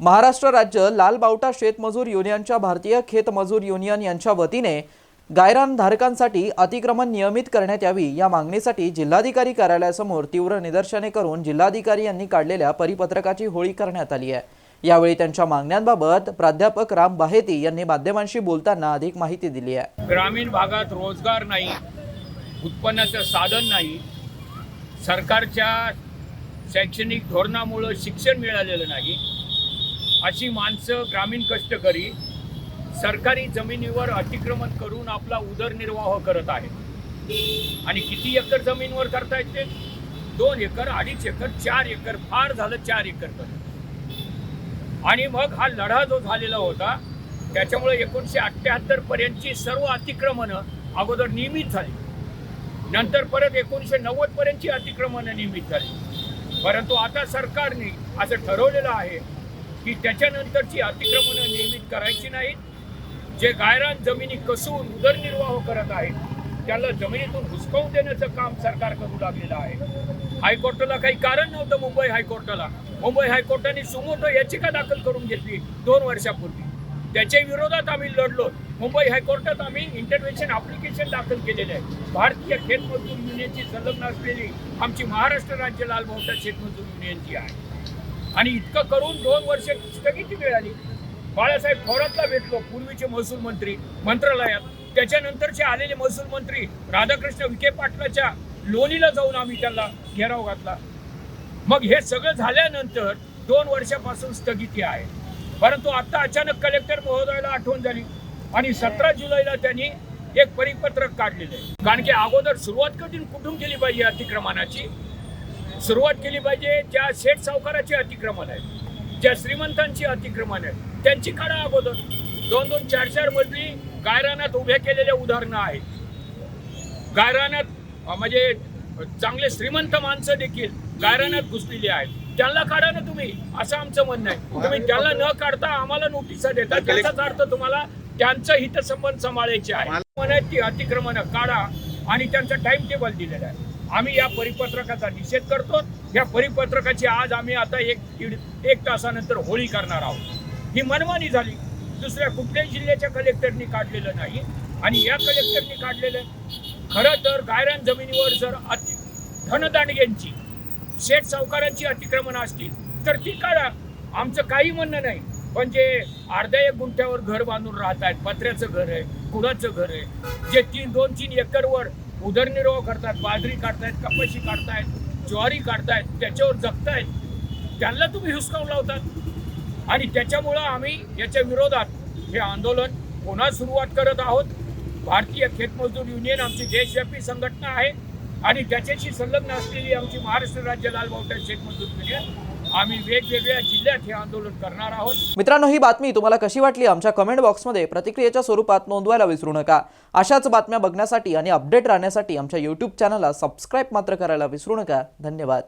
महाराष्ट्र राज्य लाल बावटा शेतमजूर युनियनच्या भारतीय खेतमजूर युनियन यांच्या वतीने गायरान धारकांसाठी अतिक्रमण नियमित करण्यात यावी या मागणीसाठी जिल्हाधिकारी कार्यालयासमोर तीव्र निदर्शने करून जिल्हाधिकारी यांनी काढलेल्या परिपत्रकाची होळी करण्यात आली आहे. यावेळी त्यांच्या मागण्यांबाबत प्राध्यापक राम बाहेती यांनी माध्यमांशी बोलताना अधिक माहिती दिली आहे. ग्रामीण भागात रोजगार नाही उत्पन्नाचं साधन नाही सरकारच्या शैक्षणिक धोरणामुळं शिक्षण मिळालेलं नाही अशी माणसं ग्रामीण कष्टकरी सरकारी जमिनीवर अतिक्रमण करून आपला उदरनिर्वाह करत आहेत. आणि किती एकर जमीनवर करता येते दोन एकर अडीच एकर चार एकर फार झालं चार एकर करत आणि मग हा लढा जो झालेला होता त्याच्यामुळे एकोणीसशे अठ्ठ्याहत्तर पर्यंतची सर्व अतिक्रमणं अगोदर नियमित झाली. नंतर परत एकोणीसशे नव्वद पर्यंतची अतिक्रमणं नियमित झाली. परंतु आता सरकारने असं ठरवलेलं आहे की त्याच्यानंतरची अतिक्रमणं नियमित करायची नाहीत. जे गायरान जमिनी कसून उदरनिर्वाह करत आहेत त्याला जमिनीतून हुसकावून देण्याचं काम सरकार करू लागलेलं आहे. हायकोर्टाला काही कारण नव्हतं मुंबई हायकोर्टाला. मुंबई हायकोर्टाने सुमोटो याचिका दाखल करून घेतली दोन वर्षापूर्वी. त्याच्या विरोधात आम्ही लढलो. मुंबई हायकोर्टात आम्ही इंटरव्हेन्शन अप्लिकेशन दाखल केलेले आहे. भारतीय खेतमजूर युनियनची संलग्न असलेली आमची महाराष्ट्र राज्य लाल बहुता शेतमजूर युनियनची आहे. आणि इतकं करून दोन वर्ष स्थगिती मिळाली बाळासाहेब थोरातला भेटलो पूर्वीचे महसूल मंत्री मंत्रालयात. त्याच्यानंतरचे आलेले महसूल मंत्री राधाकृष्ण विखे पाटलाच्या लोणीला जाऊन आम्ही त्यांना घेराव घातला. मग हे सगळं झाल्यानंतर दोन वर्षापासून स्थगिती आहे. परंतु आता अचानक कलेक्टर महोदयाला आठवण झाली आणि सतरा जुलैला त्यांनी एक परिपत्रक काढलेलं आहे. कारण की अगोदर सुरुवात कधी कुठून केली पाहिजे अतिक्रमणाची? सुरुवात केली पाहिजे ज्या शेठ सावकाराचे अतिक्रमण आहे ज्या श्रीमंतांची अतिक्रमण आहे त्यांची काढा अगोदर. दोन दोन चार चार मजली गायरानात उभ्या केलेल्या उदाहरणं आहेत. गायरानात म्हणजे चांगले श्रीमंत माणसं देखील गायरानात घुसलेली आहेत. त्यांना काढा ना तुम्ही असं आमचं म्हणणं आहे. तुम्ही त्यांना न काढता आम्हाला नोटिसा देता. त्याचाच अर्थ तुम्हाला त्यांचं हितसंबंध सांभाळायचे आहे. म्हणत ती अतिक्रमण काढा आणि त्यांचं टाइम टेबल दिलेलं आहे. आम्ही या परिपत्रकाचा निषेध करतो. या परिपत्रकाची आज आम्ही आता एक दीड एक तासानंतर होळी करणार आहोत. ही मनमानी झाली. दुसऱ्या कुठल्याही जिल्ह्याच्या कलेक्टरनी काढलेलं नाही. आणि या कलेक्टरनी काढलेलं खरं तर गायरान जमिनीवर जर अति धनदांडग्यांची शेठ सावकारांची अतिक्रमण असतील तर ती काढा. आमचं काही म्हणणं नाही. पण जे अर्ध्या एक गुंठ्यावर घर बांधून राहत आहेत पत्र्याचं घर आहे कुडाचं घर आहे जे तीन दोन तीन एकरवर उदरनिर्वाह करतात बाजरी काढतायत कपाशी काढतायत ज्वारी काढतायत त्याच्यावर जगतायत. त्यांना तुम्ही हुसकावून लावतात. आणि त्याच्यामुळं आम्ही याच्या विरोधात हे आंदोलन पुन्हा सुरुवात करत आहोत. भारतीय खेतमजदूर युनियन आमची देशव्यापी संघटना आहे. आणि त्याच्याशी संलग्न असलेली आमची महाराष्ट्र राज्य लाल बावटा शेतमजदूर युनियन आम्ही वेगवेगळ्या जिल्ह्यात हे आंदोलन करणार आहोत. मित्रांनो ही बातमी तुम्हाला कशी वाटली आमच्या कमेंट बॉक्समध्ये प्रतिक्रियेच्या स्वरूपात नोंदवायला विसरू नका. अशाच बातम्या बघण्यासाठी आणि अपडेट राहण्यासाठी आमच्या यूट्यूब चॅनलला सबस्क्राईब मात्र करायला विसरू नका. धन्यवाद.